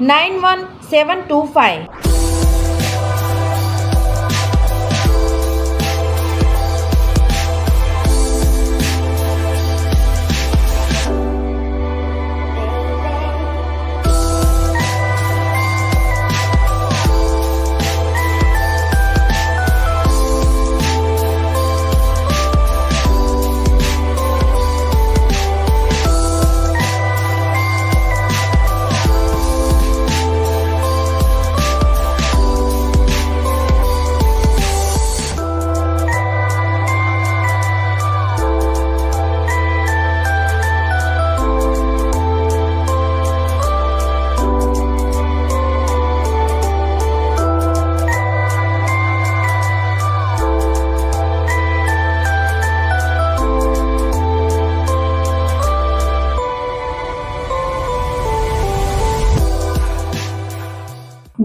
nine one seven two five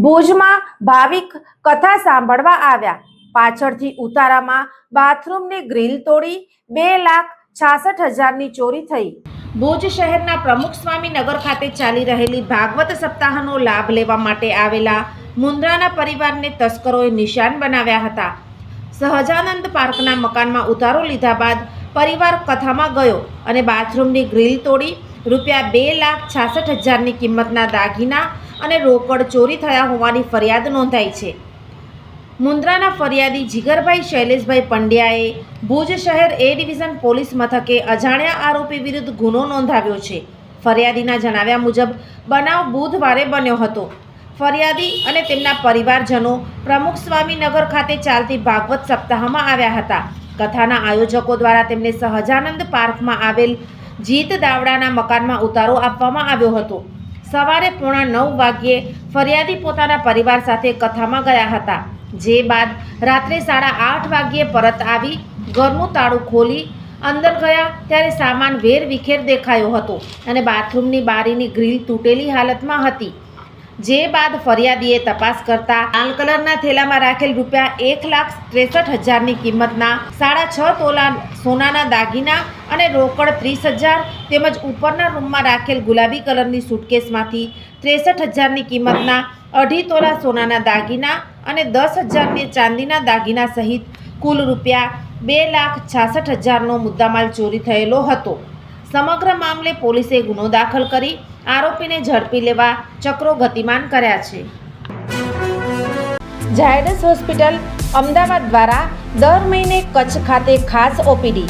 ભુજમાં ભાવિક કથા સાંભળવા આવ્યા. પાછળથી ઉતારામાં બાથરૂમની ગ્રીલ તોડી બે લાખ છાસઠ હજારની ચોરી થઈ. ભુજ શહેરના પ્રમુખ સ્વામી નગર ખાતે ચાલી રહેલી ભાગવત સપ્તાહનો લાભ લેવા માટે આવેલા મુન્દ્રાના પરિવારને તસ્કરોએ નિશાન બનાવ્યા હતા. સહજાનંદ પાર્કના મકાનમાં ઉતારો લીધા બાદ પરિવાર કથામાં ગયો અને બાથરૂમની ગ્રીલ તોડી રૂપિયા બે લાખ છાસઠ હજારની કિંમતના દાગીના અને રોકડ ચોરી થયા હોવાની ફરિયાદ નોંધાઈ છે. મુન્દ્રાના ફરિયાદી જીગરભાઈ શૈલેષભાઈ પંડ્યાએ ભુજ શહેર એ ડિવિઝન પોલીસ મથકે અજાણ્યા આરોપી વિરુદ્ધ ગુનો નોંધાવ્યો છે. ફરિયાદીના જણાવ્યા મુજબ, બનાવ બુધવારે બન્યો હતો. ફરિયાદી અને તેમના પરિવારજનો પ્રમુખ સ્વામીનગર ખાતે ચાલતી ભાગવત સપ્તાહમાં આવ્યા હતા. કથાના આયોજકો દ્વારા તેમને સહજાનંદ પાર્કમાં આવેલ જીત દાવડાના મકાનમાં ઉતારો આપવામાં આવ્યો હતો. સવારે પોણા નવ વાગ્યે ફરિયાદી પોતાના પરિવાર સાથે કથામાં ગયા હતા. જે બાદ રાત્રે સાડા આઠ વાગ્યે પરત આવી, ઘરનું તાળું ખોલી, અંદર ગયા ત્યારે સામાન વેર વિખેર દેખાયો હતો અને બાથરૂમની બારીની ગ્રીલ તૂટેલી હાલતમાં હતી. જે બાદ ફરિયાદીએ તપાસ કરતા લાલ કલરના થેલામાં રાખેલ રૂપિયા એક લાખ ત્રેસઠ હજારની કિંમતના સાડા છ તોલા સોનાના દાગીના અને રોકડ ત્રીસ હજાર તેમજ ઉપરના રૂમમાં રાખેલ ગુલાબી કલરની સુટકેસમાંથી ત્રેસઠ હજારની કિંમતના અઢી તોલા સોનાના દાગીના અને દસ હજારની ચાંદીના દાગીના સહિત કુલ રૂપિયા બે લાખ છાસઠ હજારનો મુદ્દામાલ ચોરી થયેલો હતો. સમગ્ર મામલે પોલીસે ગુનો દાખલ કરી આરોપીને ઝડપી લેવા ચક્રો ગતિમાન કર્યા છે. ઝાયડસ હોસ્પિટલ અમદાવાદ દ્વારા દર મહિને કચ્છ ખાતે ખાસ OPD